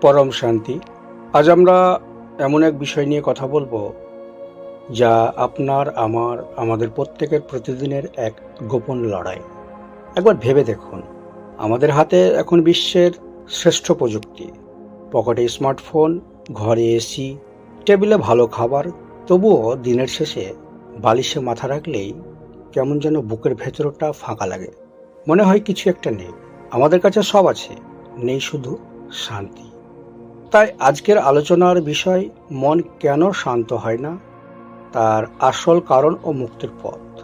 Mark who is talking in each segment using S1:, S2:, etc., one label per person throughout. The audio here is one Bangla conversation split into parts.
S1: পরম শান্তি। আজ আমরা এমন এক বিষয় নিয়ে কথা বলব, যা আপনার, আমার, আমাদের প্রত্যেকের প্রতিদিনের এক গোপন লড়াই। একবার ভেবে দেখুন, আমাদের হাতে এখন বিশ্বের শ্রেষ্ঠ প্রযুক্তি। পকেটে স্মার্টফোন, ঘরে এসি, টেবিলে ভালো খাবার, তবুও দিনের শেষে বালিশে মাথা রাখলেই কেমন যেন বুকের ভেতরটা ফাঁকা লাগে। মনে হয় কিছু একটা নেই, আমাদের কাছে সব আছে, নেই শুধু শান্তি। তাই আজকের আলোচনার বিষয়, মন কেন শান্ত হয় না? তার আসল কারণ ও মুক্তির পথ।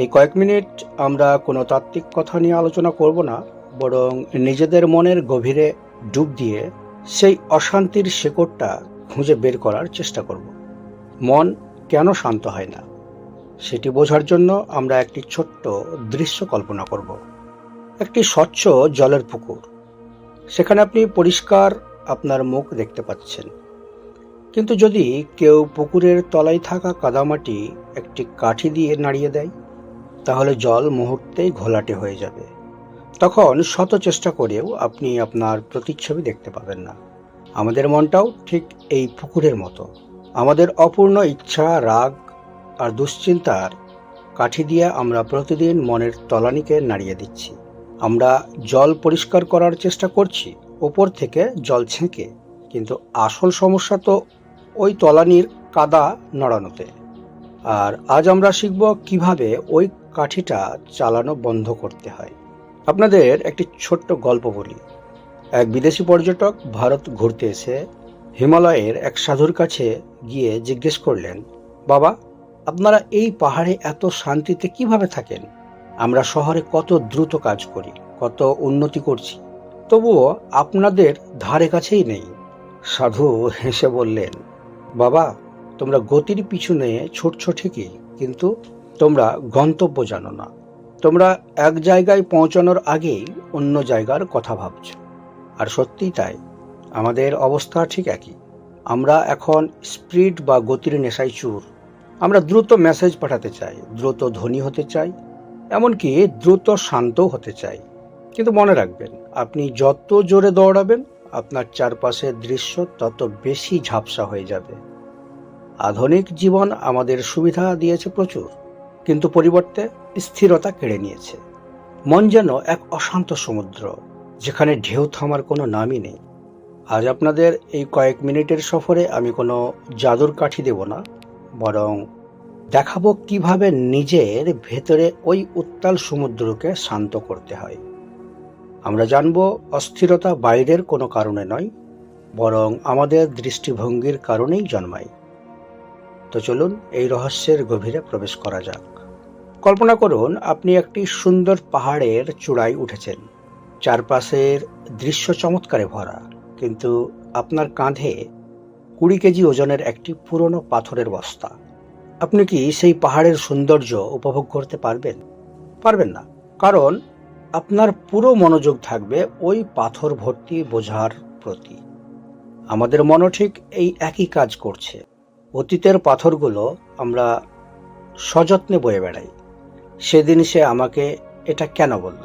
S1: এই কয়েক মিনিট আমরা কোনো তাত্ত্বিক কথা নিয়ে আলোচনা করব না, বরং নিজেদের মনের গভীরে ডুব দিয়ে সেই অশান্তির শেকড়টা খুঁজে বের করার চেষ্টা করব। মন কেন শান্ত হয় না? সেটি বোঝার জন্য আমরা একটি ছোট্ট দৃশ্য কল্পনা করব। একটি স্বচ্ছ জলের পুকুর। সেখানে আপনি পরিষ্কার আপনার মুখ দেখতে পাচ্ছেন। কিন্তু যদি কেউ পুকুরের তলায় থাকা কাদামাটি একটি কাঠি দিয়ে নাড়িয়ে দেয়, তাহলে জল মুহূর্তেই ঘোলাটে হয়ে যাবে। তখন শত চেষ্টা করেও আপনি আপনার প্রতিচ্ছবি দেখতে পাবেন না। আমাদের মনটাও ঠিক এই পুকুরের মতো। আমাদের অপূর্ণ ইচ্ছা, রাগ আর দুশ্চিন্তার কাঠি দিয়ে আমরা প্রতিদিন মনের তলানিকে নাড়িয়ে দিচ্ছি। আমরা জল পরিষ্কার করার চেষ্টা করছি, ওপর থেকে জল ছেঁকে। কিন্তু আসল সমস্যা তো ওই তলানির কাদা নড়ানোতে। আর আজ আমরা শিখব কীভাবে ওই কাঠিটা চালানো বন্ধ করতে হয়। আপনাদের একটি ছোট্ট গল্প বলি। এক বিদেশি পর্যটক ভারত ঘুরতে এসে হিমালয়ের এক সাধুর কাছে গিয়ে জিজ্ঞেস করলেন, বাবা, আপনারা এই পাহাড়ে এত শান্তিতে কীভাবে থাকেন? আমরা শহরে কত দ্রুত কাজ করি, কত উন্নতি করছি, তবুও আপনাদের ধারে কাছেই নেই। সাধু হেসে বললেন, বাবা, তোমরা গতির পিছনে ছুটছো ঠিকই, কিন্তু তোমরা গন্তব্য জানো না। তোমরা এক জায়গায় পৌঁছানোর আগেই অন্য জায়গার কথা ভাবছ। আর সত্যিই তাই, আমাদের অবস্থা ঠিক একই। আমরা এখন স্পিড বা গতির নেশায় চুর। আমরা দ্রুত মেসেজ পাঠাতে চাই, দ্রুত ধনী হতে চাই এমনকি দ্রুত শান্তও হতে চাই। কিন্তু মনে রাখবেন, আপনি যত জোরে দৌড়াবেন, আপনার চারপাশের দৃশ্য তত বেশি ঝাপসা হয়ে যাবে। আধুনিক জীবন আমাদের সুবিধা দিয়েছে প্রচুর, কিন্তু পরিবর্তে স্থিরতা কেড়ে নিয়েছে। মন যেন এক অশান্ত সমুদ্র, যেখানে ঢেউ থামার কোনো নামই নেই। আজ আপনাদের এই কয়েক মিনিটের সফরে আমি কোনো জাদুর কাঠি দেব না, বরং দেখাবো কীভাবে নিজের ভেতরে ওই উত্তাল সমুদ্রকে শান্ত করতে হয়। আমরা জানব অস্থিরতা বাইরের কোনো কারণে নয়, বরং আমাদের দৃষ্টিভঙ্গির কারণেই জন্মায়। তো চলুন এই রহস্যের গভীরে প্রবেশ করা যাক। কল্পনা করুন, আপনি একটি সুন্দর পাহাড়ের চূড়ায় উঠেছেন। চারপাশের দৃশ্য চমৎকারে ভরা, কিন্তু আপনার কাঁধে কুড়ি কেজি ওজনের একটি পুরনো পাথরের বস্তা। আপনি কি সেই পাহাড়ের সৌন্দর্য উপভোগ করতে পারবেন? পারবেন না। কারণ আপনার পুরো মনোযোগ থাকবে ওই পাথর ভর্তি বোঝার প্রতি। আমাদের মনও ঠিক এই একই কাজ করছে। অতীতের পাথরগুলো আমরা সযত্নে বয়ে বেড়াই। সেদিন সে আমাকে এটা কেন বলল?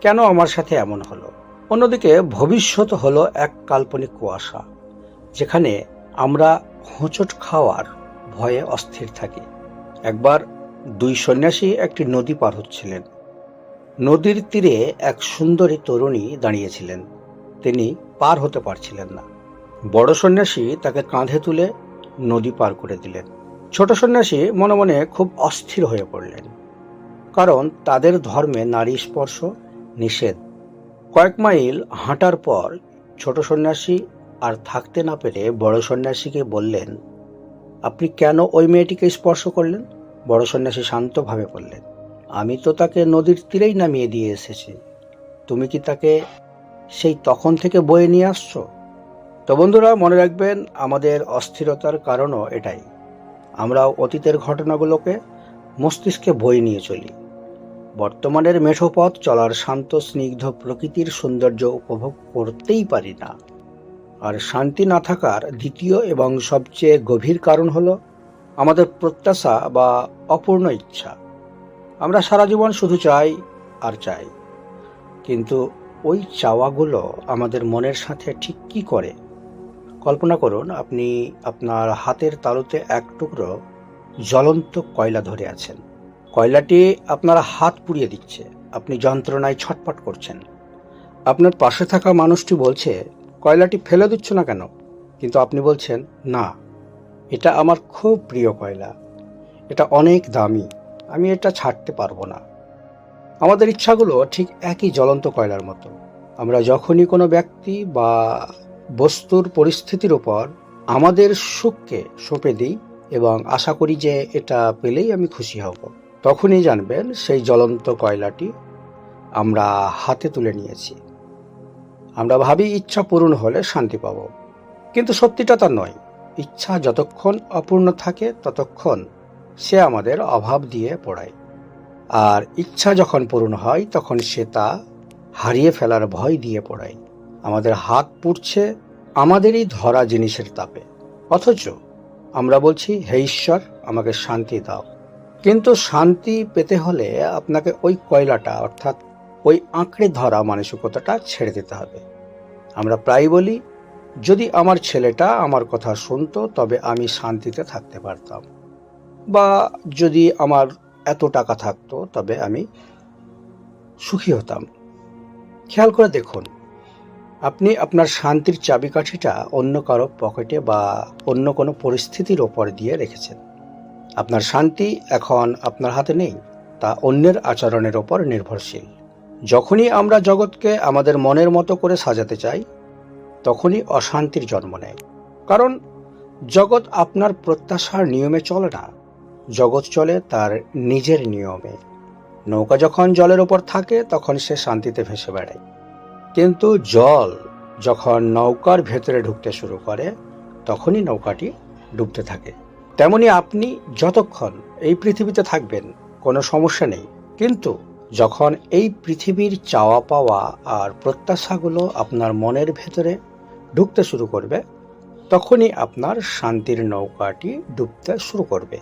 S1: কেন আমার সাথে এমন হলো? অন্যদিকে ভবিষ্যৎ হলো এক কাল্পনিক কুয়াশা, যেখানে আমরা হোঁচট খাওয়ার ভয়ে অস্থির থাকি। একবার দুই সন্ন্যাসী একটি নদী পার হচ্ছিলেন। নদীর তীরে এক সুন্দরী তরুণী দাঁড়িয়েছিলেন। তিনি পার হতে পারছিলেন না। বড় সন্ন্যাসী তাকে কাঁধে তুলে নদী পার করে দিলেন। ছোট সন্ন্যাসী মনে মনে খুব অস্থির হয়ে পড়লেন। কারণ তাদের ধর্মে নারী স্পর্শ নিষেধ। কয়েক মাইল হাঁটার পর ছোট সন্ন্যাসী আর থাকতে না পেরে বড় সন্ন্যাসীকে বললেন আপনি কেন ওই মেয়েটিকে স্পর্শ করলেন? বড় সন্ন্যাসী শান্তভাবে বললেন, আমি তো তাকে নদীর তীরেই নামিয়ে দিয়ে এসেছি। তুমি কি তাকে সেই তখন থেকে বয়ে নিয়ে আসছো? তো বন্ধুরা, মনে রাখবেন, আমাদের অস্থিরতার কারণও এটাই। আমরা অতীতের ঘটনাগুলোকে মস্তিষ্কে বয়ে নিয়ে চলি। বর্তমানের মেঠোপথ চলার শান্ত, স্নিগ্ধ প্রকৃতির সৌন্দর্য উপভোগ করতেই পারি না। আর শান্তি না থাকার দ্বিতীয় এবং সবচেয়ে গভীর কারণ হলো আমাদের প্রত্যাশা বা অপূর্ণ ইচ্ছা। আমরা সারা জীবন শুধু চাই আর চাই। কিন্তু ওই চাওয়াগুলো আমাদের মনের সাথে ঠিক কি করে? কল্পনা করুন, আপনি আপনার হাতের তালুতে এক টুকরো জ্বলন্ত কয়লা ধরে আছেন। কয়লাটি আপনার হাত পুড়িয়ে দিচ্ছে। আপনি যন্ত্রণায় ছটপট করছেন। আপনার পাশে থাকা মানুষটি বলছে কয়লাটি ফেলে দিচ্ছ না কেন? কিন্তু আপনি বলছেন, না, এটা আমার খুব প্রিয় কয়লা। এটা অনেক দামি। আমি এটা ছাড়তে পারব না। আমাদের ইচ্ছাগুলো ঠিক একই জ্বলন্ত কয়লার মতো। আমরা যখনই কোনো ব্যক্তি বা বস্তুর পরিস্থিতির ওপর আমাদের সুখকে সঁপে দিই এবং আশা করি যে এটা পেলেই আমি খুশি হব, তখনই জানবেন সেই জ্বলন্ত কয়লাটি আমরা হাতে তুলে নিয়েছি। আমরা ভাবি ইচ্ছা পূরণ হলে শান্তি পাব। কিন্তু সত্যিটা তা নয়। ইচ্ছা যতক্ষণ অপূর্ণ থাকে, ততক্ষণ সে আমাদের অভাব দিয়ে পড়ায়। আর ইচ্ছা যখন পূরণ হয়, তখন সে তা হারিয়ে ফেলার ভয় দিয়ে পড়ায়। আমাদের হাত পুড়ছে আমাদেরই ধরা জিনিসের তাপে। অথচ আমরা বলছি, হে ঈশ্বর, আমাকে শান্তি দাও। কিন্তু শান্তি পেতে হলে আপনাকে ওই কয়লাটা, অর্থাৎ ওই আঁকড়ে ধরা মানসিকতাটা ছেড়ে দিতে হবে। আমরা প্রায় বলি, যদি আমার ছেলেটা আমার কথা শুনতো, তবে আমি শান্তিতে থাকতে পারতাম। বা যদি আমার এত টাকা থাকতো, তবে আমি সুখী হতাম। খেয়াল করে দেখুন, আপনি আপনার শান্তির চাবিকাঠিটা অন্য কারও পকেটে বা অন্য কোনো পরিস্থিতির ওপর দিয়ে রেখেছেন। আপনার শান্তি এখন আপনার হাতে নেই, তা অন্যের আচরণের ওপর নির্ভরশীল। যখনই আমরা জগৎকে আমাদের মনের মতো করে সাজাতে চাই, তখনই অশান্তির জন্ম নেয়। কারণ জগৎ আপনার প্রত্যাশার নিয়মে চলে না। জগৎ চলে তার নিজের নিয়মে। নৌকা যখন জলের ওপর থাকে, তখন সে শান্তিতে ভেসে বেড়ায়। কিন্তু জল যখন নৌকার ভেতরে ঢুকতে শুরু করে, তখনই নৌকাটি ডুবতে থাকে। তেমনি আপনি যতক্ষণ এই পৃথিবীতে থাকবেন, কোনো সমস্যা নেই। কিন্তু যখন এই পৃথিবীর চাওয়া পাওয়া আর প্রত্যাশাগুলো আপনার মনের ভেতরে ঢুকতে শুরু করবে, তখনই আপনার শান্তির নৌকাটি ডুবতে শুরু করবে।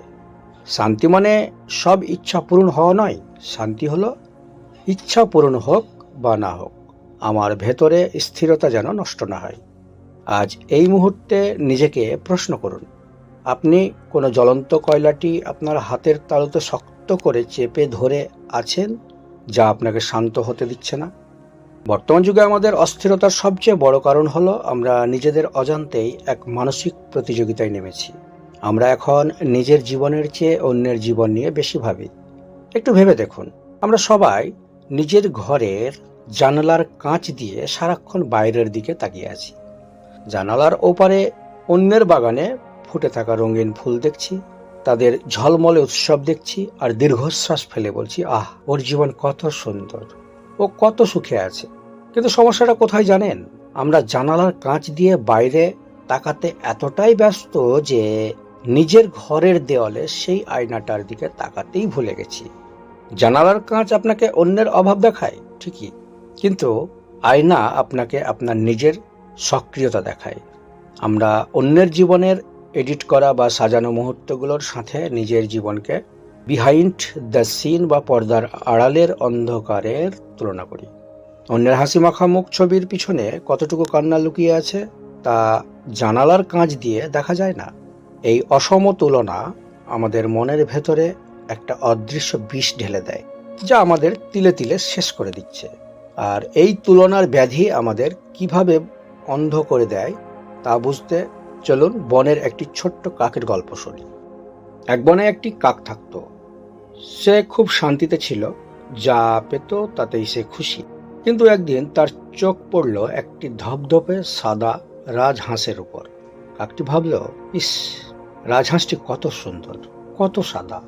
S1: শান্তি মানে সব ইচ্ছা পূরণ হওয়া নয়, শান্তি হলো ইচ্ছা পূরণ হোক বা না হোক, আমার ভেতরে স্থিরতা যেন নষ্ট না হয়। আজ এই মুহূর্তে নিজেকে প্রশ্ন করুন, আপনি কোনো জ্বলন্ত কয়লাটি আপনার হাতের তালুতে শক্ত করে চেপে ধরে আছেন? যা আপনাকে শান্ত হতে দিচ্ছে না। বর্তমান যুগে আমাদের অস্থিরতার সবচেয়ে বড় কারণ হলো আমরা নিজেদের অজান্তেই এক মানসিক প্রতিযোগিতায় নেমেছি। আমরা এখন নিজের জীবনের চেয়ে অন্যের জীবন নিয়ে বেশি ভাবি। একটু ভেবে দেখুন, আমরা সবাই নিজের ঘরের জানালার কাঁচ দিয়ে সারাক্ষণ বাইরের দিকে তাকিয়ে আছি। জানালার ওপারে অন্যের বাগানে ফুটে থাকা রঙিন ফুল দেখছি। তাদের ঝলমলে উৎসব দেখছি আর দীর্ঘশ্বাস ফেলে বলছি, আহ, ওর জীবন কত সুন্দর। ও কত সুখে আছে। কিন্তু সমস্যাটা কোথায় জানেন? আমরা জানালার কাঁচ দিয়ে বাইরে তাকাতে এতটাই ব্যস্ত যে নিজের ঘরের দেওয়ালে সেই আয়নাটার দিকে তাকাতেই ভুলে গেছি। জানালার কাঁচ আপনাকে অন্যের অভাব দেখায়, ঠিকই। কিন্তু আয়না আপনাকে আপনার নিজের সক্রিয়তা দেখায়। আমরা অন্যের জীবনের এডিট করা বা সাজানো মুহূর্তগুলোর সাথে নিজের জীবনকে বিহাইন্ড দ্য সিন বা পর্দার আড়ালের অন্ধকারের তুলনা করি। অন্যের হাসি মাখা মুখ ছবির পিছনে কতটুকু কান্না লুকিয়ে আছে তা জানালার কাঁচ দিয়ে দেখা যায় না। এই অসম তুলনা আমাদের মনের ভেতরে একটা অদৃশ্য বিষ ঢেলে দেয়, যা আমাদের তিলে তিলে শেষ করে দিচ্ছে। আর এই তুলনার ব্যাধি আমাদের কীভাবে অন্ধ করে দেয় তা বুঝতে চলুন বনের একটি ছোট্ট কাকের গল্প শুনি। এক বনে একটি কাক থাকতো। সে খুব শান্তিতে ছিল, যা পেত তাতেই সে খুশি। কিন্তু একদিন তার চোখ পড়ল একটি ধপধপে সাদা রাজহাঁসের উপর। কাকটি ভাবল, ইস, রাজহাঁসটি কত সুন্দর, কত সাদা,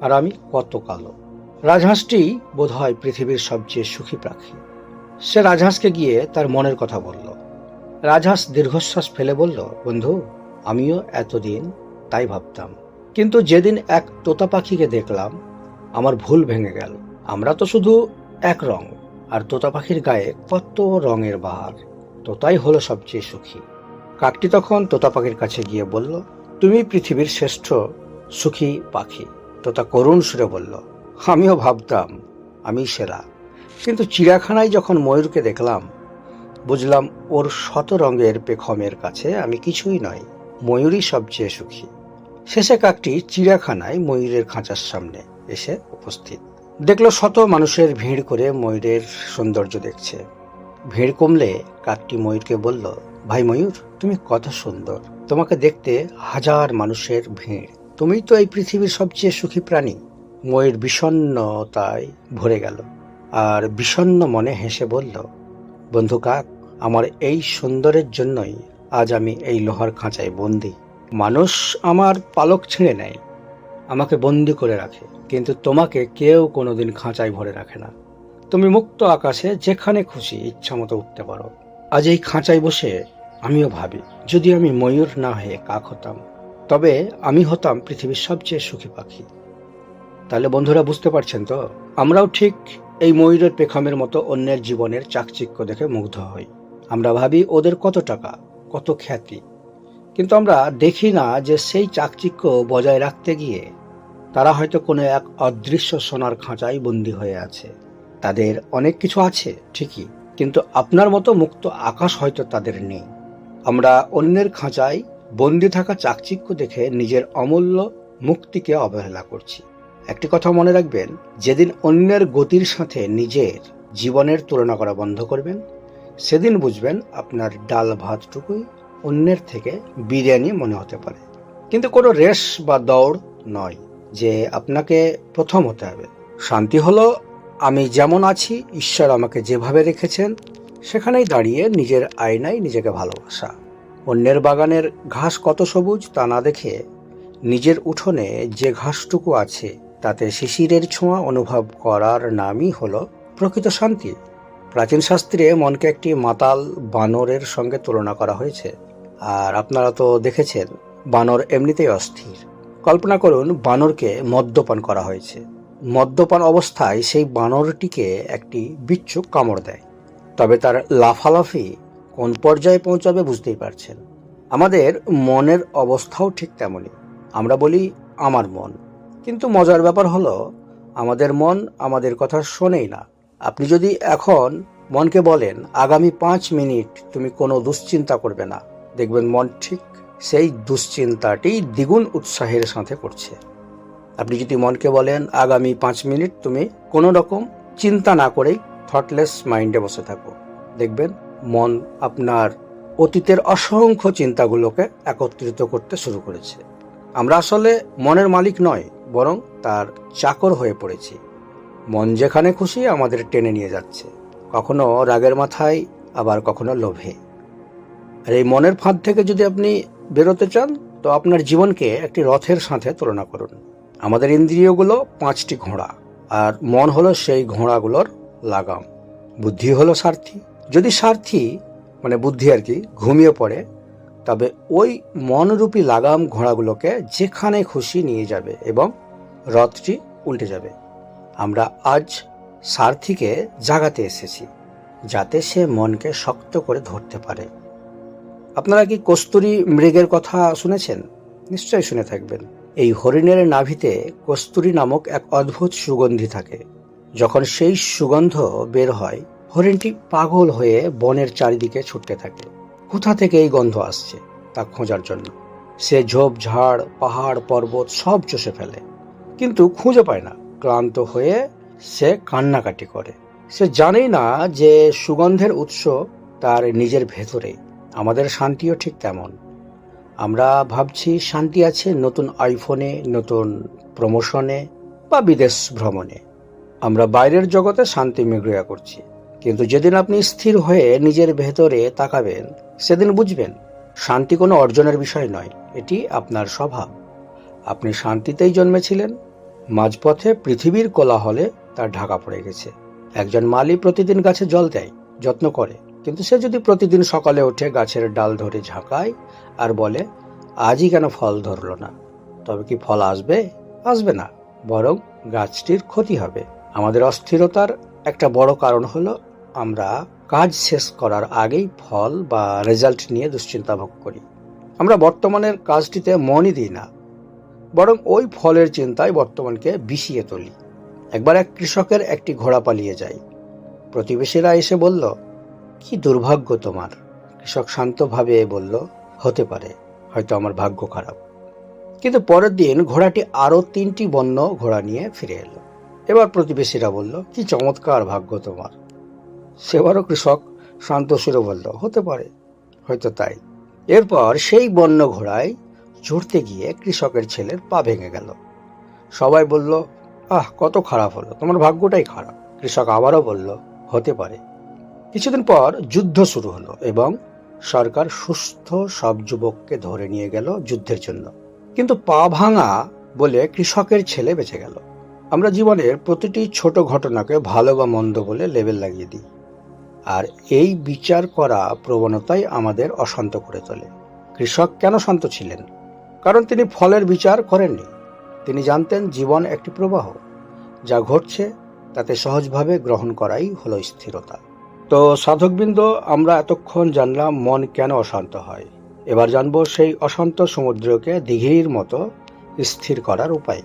S1: আর আমি কত কালো। রাজহাঁসটি বোধহয় পৃথিবীর সবচেয়ে সুখী পাখি সে রাজহাঁসকে গিয়ে তার মনের কথা বলল। রাজহাঁস দীর্ঘশ্বাস ফেলে বলল, বন্ধু, আমিও এতদিন তাই ভাবতাম। কিন্তু যেদিন এক তোতা পাখিকে দেখলাম, আমার ভুল ভেঙে গেল। আমরা তো শুধু এক রং, আর তোতা পাখির গায়ে কত রঙের বাহার। তোতাই হলো সবচেয়ে সুখী। কাকটি তখন তোতা পাখির কাছে গিয়ে বলল, তুমি পৃথিবীর শ্রেষ্ঠ সুখী পাখি। তোতা করুণ সুরে বলল, আমিও ভাবতাম আমি সেরা। কিন্তু চিড়িয়াখানায় যখন ময়ূরকে দেখলাম বুঝলাম ওর শত রঙের পেখমের কাছে আমি কিছুই নয় ময়ূরই সবচেয়ে সুখী। শেষে কাকটি চিড়িয়াখানায় ময়ূরের খাঁচার সামনে এসে উপস্থিত। দেখল শত মানুষের ভিড় করে ময়ূরের সৌন্দর্য দেখছে। ভিড় কমলে কাকটি ময়ূরকে বলল, ভাই ময়ূর, তুমি কত সুন্দর। তোমাকে দেখতে হাজার মানুষের ভিড়। তুমি তো এই পৃথিবীর সবচেয়ে সুখী প্রাণী। ময়ূর বিষণ্ণতায় ভরে গেল আর বিষণ্ণ মনে হেসে বলল বন্ধু কাক আমার এই সুন্দরের জন্যই আজ আমি এই লোহার খাঁচায় বন্দি। মানুষ আমার পালক ছিঁড়ে নেয়, আমাকে বন্দি করে রাখে, কিন্তু তোমাকে কেউ কোনোদিন খাঁচায় ভরে রাখে না। তুমি মুক্ত আকাশে যেখানে খুশি ইচ্ছা মতো উঠতে পারো। আজ এই খাঁচায় বসে আমিও ভাবি, যদি আমি ময়ূর না হয়ে কাক হতাম, তবে আমি হতাম পৃথিবীর সবচেয়ে সুখী পাখি। তাহলে বন্ধুরা বুঝতে পারছেন তো? আমরাও ঠিক এই ময়ূরের পেখমের মতো অন্যের জীবনের চাকচিক্য দেখে মুগ্ধ হই। আমরা ভাবি, ওদের কত টাকা, কত খ্যাতি? কিন্তু আমরা দেখি না যে সেই চাকচিক্য বজায় রাখতে গিয়ে তারা হয়তো কোনো এক অদৃশ্য সোনার খাঁচায় বন্দী হয়ে আছে। তাদের অনেক কিছু আছে, ঠিকই, কিন্তু আপনার মতো মুক্ত আকাশ হয়তো তাদের নেই। আমরা অন্যের খাঁচায় বন্দি থাকা চাকচিক্য দেখে নিজের অমূল্য মুক্তিকে অবহেলা করছি। একটি কথা মনে রাখবেন, যেদিন অন্যের গতির সাথে নিজের জীবনের তুলনা করা বন্ধ করবেন, সেদিন বুঝবেন আপনার ডাল ভাতটুকুই অন্যের থেকে বিরিয়ানি মনে হতে পারে। কিন্তু কোনো রেস বা দৌড় নয় যে আপনাকে প্রথম হতে হবে। শান্তি হলো, আমি যেমন আছি, ঈশ্বর আমাকে যেভাবে রেখেছেন, সেখানেই দাঁড়িয়ে নিজের আয়নায় নিজেকে ভালোবাসা। অন্যের বাগানের ঘাস কত সবুজ তা না দেখে নিজের উঠোনে যে ঘাসটুকু আছে তাতে শিশিরের ছোঁয়া অনুভব করার নামই হলো প্রকৃত শান্তি। প্রাচীন শাস্ত্রে মনকে একটি মাতাল বানরের সঙ্গে তুলনা করা হয়েছে। আর আপনারা তো দেখেছেন, বানর এমনিতেই অস্থির। কল্পনা করুন, বানরকে মদ্যপান করা হয়েছে। মদ্যপান অবস্থায় সেই বানরটিকে একটি বিচ্ছু কামড় দেয়। তবে তার লাফালাফি কোন পর্যায়ে পৌঁছাবে বুঝতেই পারছেন। আমাদের মনের অবস্থাও ঠিক তেমনই। আমরা বলি, আমার মন। কিন্তু মজার ব্যাপার হলো, আমাদের মন আমাদের কথা শোনেই না। আপনি যদি এখন মনকে বলেন, আগামী পাঁচ মিনিট তুমি কোনো দুশ্চিন্তা করবে না। দেখবেন মন ঠিক সেই দুশ্চিন্তাটি দ্বিগুণ উৎসাহের সাথে করছে। আপনি যদি মনকে বলেন, আগামী পাঁচ মিনিট তুমি কোনো রকম চিন্তা না করেই থটলেস মাইন্ডে বসে থাকো। দেখবেন মন আপনার অতীতের অসংখ্য চিন্তাগুলোকে একত্রিত করতে শুরু করেছে। আমরা আসলে মনের মালিক নয় বরং তার চাকর হয়ে পড়েছি। মন যেখানে খুশি আমাদের টেনে নিয়ে যাচ্ছে। কখনো রাগের মাথায়, আবার কখনো লোভে। আর এই মনের ফাঁদ থেকে যদি আপনি বেরোতে চান, তো আপনার জীবনকে একটি রথের সাথে তুলনা করুন। আমাদের ইন্দ্রিয়গুলো পাঁচটি ঘোড়া, আর মন হলো সেই ঘোড়াগুলোর লাগাম। বুদ্ধি হলো সারথি। যদি সারথি মানে বুদ্ধি আর কি, ঘুমিয়ে পড়ে, তবে ওই মনরূপী লাগাম ঘোড়াগুলোকে যেখানে খুশি নিয়ে যাবে এবং রথটি উল্টে যাবে। আমরা আজ সারথিকে জাগাতে এসেছি, যাতে সে মনকে শক্ত করে ধরতে পারে। আপনারা কি কস্তুরী মৃগের কথা শুনেছেন? নিশ্চয়ই শুনে থাকবেন। এই হরিণের নাভিতে কস্তুরী নামক এক অদ্ভুত সুগন্ধি থাকে। যখন সেই সুগন্ধ বের হয়, হরিণটি পাগল হয়ে বনের চারিদিকে ছুটতে থাকে। কোথা থেকে এই গন্ধ আসছে, তা খোঁজার জন্য। সে ঝোপঝাড়, পাহাড়, পর্বত সব চষে ফেলে। কিন্তু খুঁজে পায় না। ক্লান্ত হয়ে সে কান্নাকাটি করে। সে জানেই না যে সুগন্ধের উৎস তার নিজের ভেতরে। আমাদের শান্তিও ঠিক তেমন। আমরা ভাবছি শান্তি আছে নতুন আইফোনে নতুন প্রমোশনে বা বিদেশ ভ্রমণে। আমরা বাইরের জগতে শান্তি মিগ্রিয়া করছি। কিন্তু যেদিন আপনি স্থির হয়ে নিজের ভেতরে তাকাবেন, সেদিন বুঝবেন, শান্তি কোনো অর্জনের বিষয় নয়। এটি আপনার স্বভাব। আপনি শান্তিতেই জন্মেছিলেন। মাঝপথে পৃথিবীর কোলাহলে তার ঢাকা পড়ে গেছে। একজন মালি প্রতিদিন গাছে জল দেয়, যত্ন করে। কিন্তু সে যদি প্রতিদিন সকালে উঠে গাছের ডাল ধরে ঝাঁকায় আর বলে, আজই কেন ফল ধরলো না? তবে কি ফল আসবে? আসবে না, বরং গাছটির ক্ষতি হবে। আমাদের অস্থিরতার একটা বড় কারণ হলো, আমরা কাজ শেষ করার আগেই ফল বা রেজাল্ট নিয়ে দুশ্চিন্তা ভোগ করি। আমরা বর্তমানের কাজটিতে মনই দিই না। বরং ওই ফলের চিন্তায় বর্তমানকে বিষিয়ে তুলি। একবার এক কৃষকের একটি ঘোড়া পালিয়ে যায়। প্রতিবেশীরা এসে বলল, কি দুর্ভাগ্য তোমার। কৃষক শান্তভাবে বলল, হতে পারে, হয়তো আমার ভাগ্য খারাপ। কিন্তু পরের দিন ঘোড়াটি আরও তিনটি বন্য ঘোড়া নিয়ে ফিরে এলো। এবার প্রতিবেশীরা বলল, কি চমৎকার ভাগ্য তোমার। সেবারও কৃষক শান্ত সুরে বলল, হতে পারে, হয়তো তাই। এরপর সেই বন্য ঘোড়ায় চড়তে গিয়ে কৃষকের ছেলের পা ভেঙে গেল। সবাই বলল, আহ, কত খারাপ হলো। তোমার ভাগ্যটাই খারাপ। কৃষক আবারও বলল, হতে পারে। কিছুদিন পর যুদ্ধ শুরু হলো এবং সরকার সুস্থ সব যুবককে ধরে নিয়ে গেল যুদ্ধের জন্য। কিন্তু পা ভাঙা বলে কৃষকের ছেলে বেঁচে গেল। আমরা জীবনের প্রতিটি ছোট ঘটনাকে ভালো বা মন্দ বলে লেবেল লাগিয়ে দিই। আর এই বিচার করা প্রবণতাই আমাদের অশান্ত করে তোলে। কৃষক কেন শান্ত ছিলেন? কারণ তিনি ফলের বিচার করেননি। তিনি জানতেন জীবন একটি প্রবাহ, যা ঘটছে তাতে সহজভাবে গ্রহণ করাই হলো স্থিরতা। তো সাধকবৃন্দ, আমরা এতক্ষণ জানলাম মন কেন অশান্ত হয়। এবার জানব সেই অশান্ত সমুদ্রকে দিঘির মতো স্থির করার উপায়।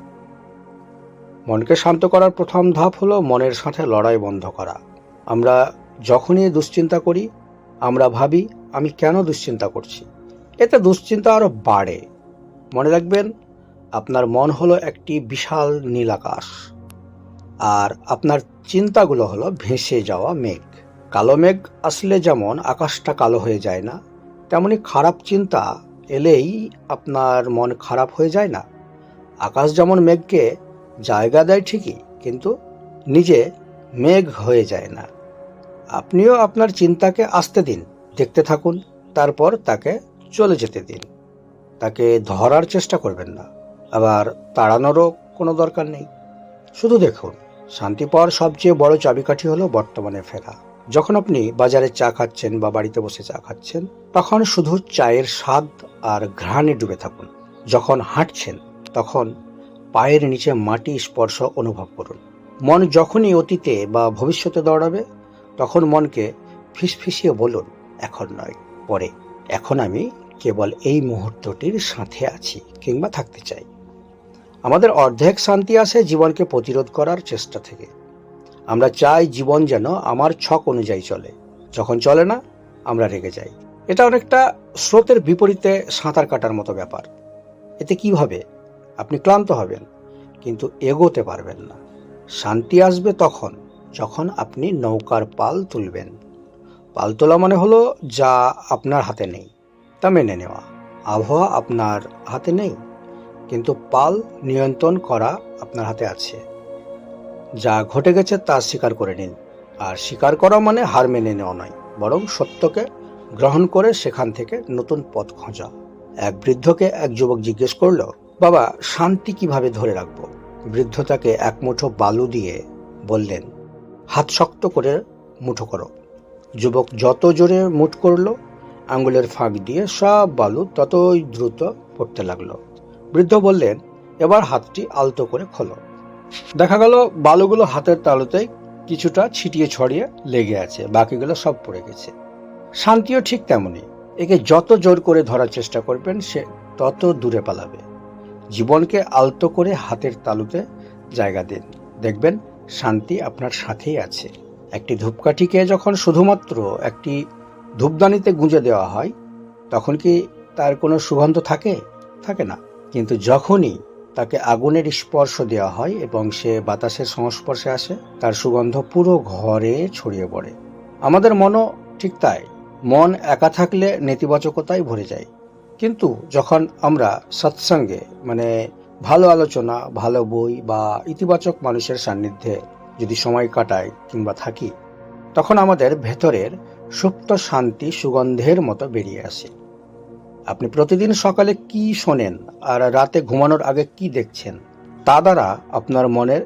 S1: মনকে শান্ত করার প্রথম ধাপ হলো মনের সাথে লড়াই বন্ধ করা। আমরা যখনই দুশ্চিন্তা করি, আমরা ভাবি, আমি কেন দুশ্চিন্তা করছি? এতে দুশ্চিন্তা আরও বাড়ে। মনে রাখবেন, আপনার মন হলো একটি বিশাল নীল আকাশ, আর আপনার চিন্তাগুলো হলো ভেসে যাওয়া মেঘ। কালো মেঘ আসলে যেমন আকাশটা কালো হয়ে যায় না, তেমনি খারাপ চিন্তা এলেই আপনার মন খারাপ হয়ে যায় না। আকাশ যেমন মেঘকে জায়গা দেয় ঠিকই, কিন্তু নিজে মেঘ হয়ে যায় না। আপনিও আপনার চিন্তাকে আসতে দিন, দেখতে থাকুন, তারপর তাকে চলে যেতে দিন। তাকে ধরার চেষ্টা করবেন না। আবার তাড়ানোরও কোনো দরকার নেই। শুধু দেখুন শান্তি পাওয়ার সবচেয়ে বড় চাবিকাঠি হলো বর্তমানে ফেরা। যখন আপনি বাজারে চা খাচ্ছেন বা বাড়িতে বসে চা খাচ্ছেন, তখন শুধু চায়ের স্বাদ আর ঘ্রাণে ডুবে থাকুন। যখন হাঁটছেন, তখন পায়ের নিচে মাটি স্পর্শ অনুভব করুন। মন যখনই অতীতে বা ভবিষ্যতে দৌড়াবে, তখন মনকে ফিসফিসিয়ে বলুন, এখন নয়, পরে। এখন আমি কেবল এই মুহূর্তটির সাথে আছি কিংবা থাকতে চাই। আমাদের অর্ধেক শান্তি আসে জীবনকে প্রতিরোধ করার চেষ্টা থেকে। আমরা চাই জীবন যেন আমার ছক অনুযায়ী চলে। যখন চলে না, আমরা রেগে যাই। এটা অনেকটা স্রোতের বিপরীতে সাঁতার কাটার মতো ব্যাপার। এতে কি হবে? আপনি ক্লান্ত হবেন, কিন্তু এগোতে পারবেন না। শান্তি আসবে তখন, যখন আপনি নৌকার পাল তুলবেন। পাল তোলা মানে হলো যা আপনার হাতে নেই। তা মেনে নেওয়া আবহাওয়া আপনার হাতে নেই কিন্তু পাল নিয়ন্ত্রণ করা আপনার হাতে আছে যা ঘটে গেছে তা স্বীকার করে নিন আর স্বীকার করা মানে হার মেনে নেওয়া নয় বরং সত্যকে গ্রহণ করে সেখান থেকে নতুন পথ খোঁজা এক বৃদ্ধকে এক যুবক জিজ্ঞেস করল, বাবা, শান্তি কীভাবে ধরে রাখব? বৃদ্ধ তাকে এক মুঠো বালু দিয়ে বললেন, হাত শক্ত করে মুঠো করো। যুবক যত জোরে মুঠ করল আঙ্গুলের ফাঁক দিয়ে সব বালু ততই দ্রুত পড়তে লাগল। বৃদ্ধ বললেন, এবার হাতটি আলতো করে খোলো। দেখা গেল, বালুগুলো হাতের তালুতেই কিছুটা ছিটিয়ে ছড়িয়ে লেগে আছে, বাকিগুলো সব পড়ে গেছে। শান্তিও ঠিক তেমনই। একে যত জোর করে ধরার চেষ্টা করবেন, সে তত দূরে পালাবে। জীবনকে আলতো করে হাতের তালুতে জায়গা দিন। দেখবেন, শান্তি আপনার সাথেই আছে। একটি ধূপকাঠিকে যখন শুধুমাত্র একটি ধূপদানিতে গুঁজে দেওয়া হয়, তখন কি তার কোনো সুগন্ধ থাকে? থাকে না। কিন্তু যখনই তাকে আগুনের স্পর্শ দেওয়া হয় এবং সে বাতাসের সংস্পর্শে আসে, তার সুগন্ধ পুরো ঘরে ছড়িয়ে পড়ে। আমাদের মনও ঠিক তাই। মন একা থাকলে নেতিবাচকতায় ভরে যায়। কিন্তু যখন আমরা সৎসঙ্গে মানে ভালো আলোচনা, ভালো বই বা ইতিবাচক মানুষের সান্নিধ্যে যদি সময় কাটাই কিংবা থাকি, তখন আমাদের ভেতরের সুপ্ত শান্তি সুগন্ধের মতো বেরিয়ে আসে। আপনি প্রতিদিন সকালে কি শোনেন আর রাতে ঘুমানোর আগে কি দেখছেন, তা দ্বারা আপনার মনের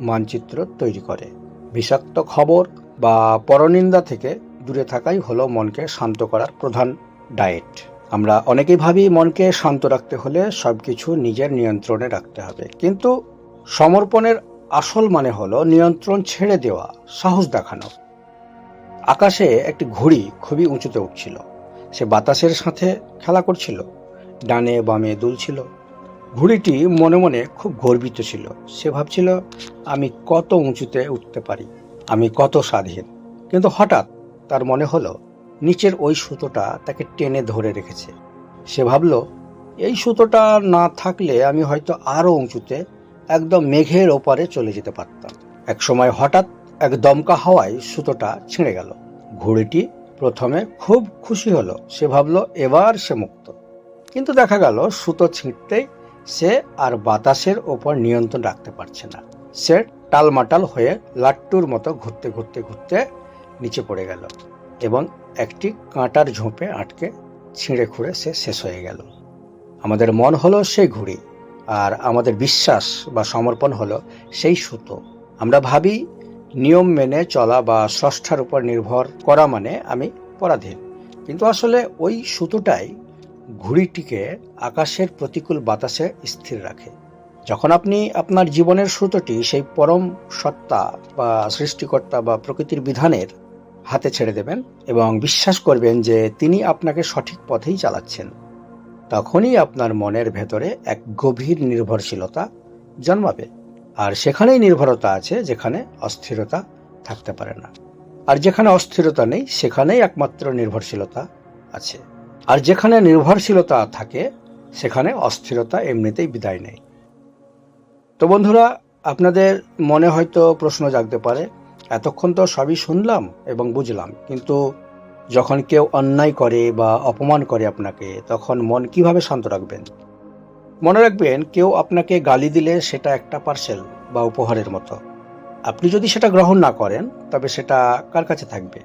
S1: মানচিত্র তৈরি করে। বিষাক্ত খবর বা পরনিন্দা থেকে দূরে থাকাই হলো মনকে শান্ত করার প্রধান ডায়েট। আমরা অনেকেই ভাবি মনকে শান্ত রাখতে হলে সব কিছু নিজের নিয়ন্ত্রণে রাখতে হবে। কিন্তু সমর্পণের আসল মানে হলো নিয়ন্ত্রণ ছেড়ে দেওয়া, সাহস দেখানো। আকাশে একটি ঘুড়ি খুবই উঁচুতে উঠছিল। সে বাতাসের সাথে খেলা করছিল। ডানে বামে দুলছিল। ঘুড়িটি মনে মনে খুব গর্বিত ছিল। সে ভাবছিল, আমি কত উঁচুতে উঠতে পারি? আমি কত স্বাধীন। কিন্তু হঠাৎ তার মনে হলো, নিচের ওই সুতোটা তাকে টেনে ধরে রেখেছে। সে ভাবল, এই সুতোটা না থাকলে আমি হয়তো আরও উঁচুতে একদম মেঘের ওপারে চলে যেতে পারতাম। এক সময় হঠাৎ এক দমকা হাওয়ায় সুতোটা ছিঁড়ে গেল। ঘুড়িটি প্রথমে খুব খুশি হলো। সে ভাবল, এবার সে মুক্ত। কিন্তু দেখা গেল, সুতো ছিঁড়তেই সে আর বাতাসের ওপর নিয়ন্ত্রণ রাখতে পারছে না। সে টালমাটাল হয়ে লাট্টুর মতো ঘুরতে ঘুরতে ঘুরতে নিচে পড়ে গেল এবং একটি কাঁটার ঝোঁপে আটকে ছিঁড়ে খুঁড়ে সে শেষ হয়ে গেল। আমাদের মন হলো সেই ঘুড়ি আর আমাদের বিশ্বাস বা সমর্পণ হলো সেই সুতো। আমরা ভাবি নিয়ম মেনে চলা বা স্রষ্টার উপর নির্ভর করা মানে আমি পরাধীন। কিন্তু আসলে ওই সুতোটাই ঘুড়িটিকে আকাশের প্রতিকূল বাতাসে স্থির রাখে। যখন আপনি আপনার জীবনের সুতোটি সেই পরম সত্তা বা সৃষ্টিকর্তা বা প্রকৃতির বিধানের হাতে ছেড়ে দেবেন এবং বিশ্বাস করবেন যে তিনি আপনাকে সঠিক পথেই চালাচ্ছেন, তখনই আপনার মনের ভেতরে এক গভীর নির্ভরশীলতা জন্মাবে। আর সেখানেই নির্ভরতা আছে যেখানে অস্থিরতা থাকতে পারে না। আর যেখানে অস্থিরতা নেই, সেখানেই একমাত্র নির্ভরশীলতা আছে। আর যেখানে নির্ভরশীলতা থাকে, সেখানে অস্থিরতা এমনিতেই বিদায় নেই। তো বন্ধুরা, আপনাদের মনে হয়তো প্রশ্ন জাগতে পারে, এতক্ষণ তো সবই শুনলাম এবং বুঝলাম, কিন্তু যখন কেউ অন্যায় করে বা অপমান করে আপনাকে, তখন মন কীভাবে শান্ত রাখবেন? মনে রাখবেন, কেউ আপনাকে গালি দিলে সেটা একটা পার্সেল বা উপহারের মতো। আপনি যদি সেটা গ্রহণ না করেন, তবে সেটা কার কাছে থাকবে?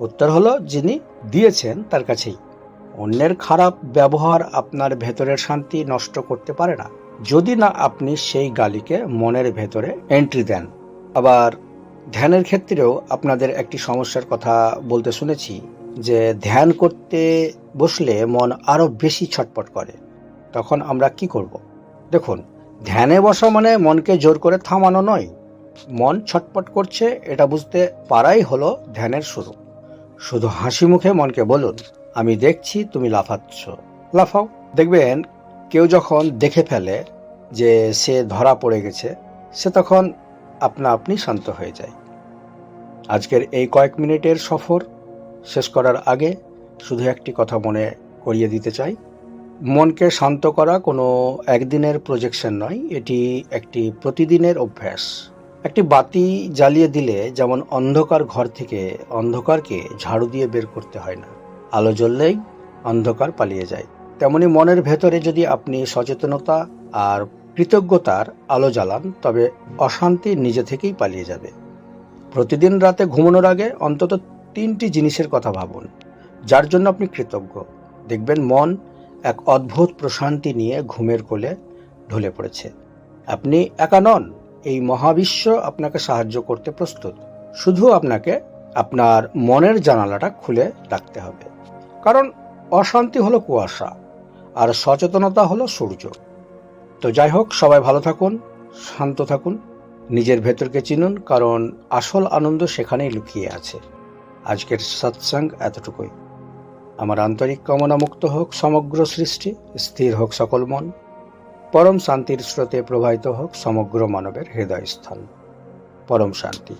S1: উত্তর হলো, যিনি দিয়েছেন তার কাছেই। অন্যের খারাপ ব্যবহার আপনার ভেতরের শান্তি নষ্ট করতে পারে না। যদি না আপনি সেই গালিকে মনের ভেতরে এন্ট্রি দেন। আবার ধ্যানের ক্ষেত্রেও আপনাদের একটি সমস্যার কথা বলতে শুনেছি, যে ধ্যান করতে বসলে মন আরও বেশি ছটপট করে। তখন আমরা কি করব? দেখুন, ধ্যানে বসা মানে মনকে জোর করে থামানো নয়। মন ছটপট করছে, এটা বুঝতে পারাই হলো ধ্যানের শুরু। শুধু হাসি মুখে মনকে বলুন, আমি দেখছি তুমি লাফাচ্ছ। লাফাও। দেখবেন, কেউ যখন দেখে ফেলে যে সে ধরা পড়ে গেছে, সে তখন আপনা আপনি শান্ত হয়ে যায়। আজকের এই কয়েক মিনিটের সফর শেষ করার আগে শুধু একটি কথা মনে করিয়ে দিতে চাই। মনকে শান্ত করা কোনো একদিনের প্রজেকশন নয়, এটি একটি প্রতিদিনের অভ্যাস। একটি বাতি জ্বালিয়ে দিলে যেমন অন্ধকার ঘর থেকে অন্ধকারকে ঝাড়ু দিয়ে বের করতে হয় না, আলো জ্বললেই অন্ধকার পালিয়ে যায়। তেমনি মনের ভেতরে যদি আপনি সচেতনতা আর কৃতজ্ঞতার আলো জ্বালান, তবে অশান্তি নিজে থেকেই পালিয়ে যাবে। প্রতিদিন রাতে ঘুমানোর আগে অন্তত তিনটি জিনিসের কথা ভাবুন, যার জন্য আপনি কৃতজ্ঞ। দেখবেন মন এক অদ্ভুত প্রশান্তি নিয়ে ঘুমের কোলে ঢলে পড়েছে। আপনি একা নন। এই মহাবিশ্ব আপনাকে সাহায্য করতে প্রস্তুত। শুধু আপনাকে আপনার মনের জানালাটা খুলে রাখতে হবে। কারণ অশান্তি হলো কুয়াশা, আর সচেতনতা হলো সূর্য। তো যাই হোক, সবাই ভালো থাকুন, শান্ত থাকুন, নিজের ভেতরকে চিনুন, কারণ আসল আনন্দ সেখানেই লুকিয়ে আছে। আজকের সৎসঙ্গ এতটুকুই। আমার আন্তরিক কামনা মুক্ত হোক, সমগ্র সৃষ্টি, স্থির হোক সকল মন, পরম শান্তির স্রোতে প্রবাহিত হোক সমগ্র মানবের হৃদয়স্থান পরম শান্তি।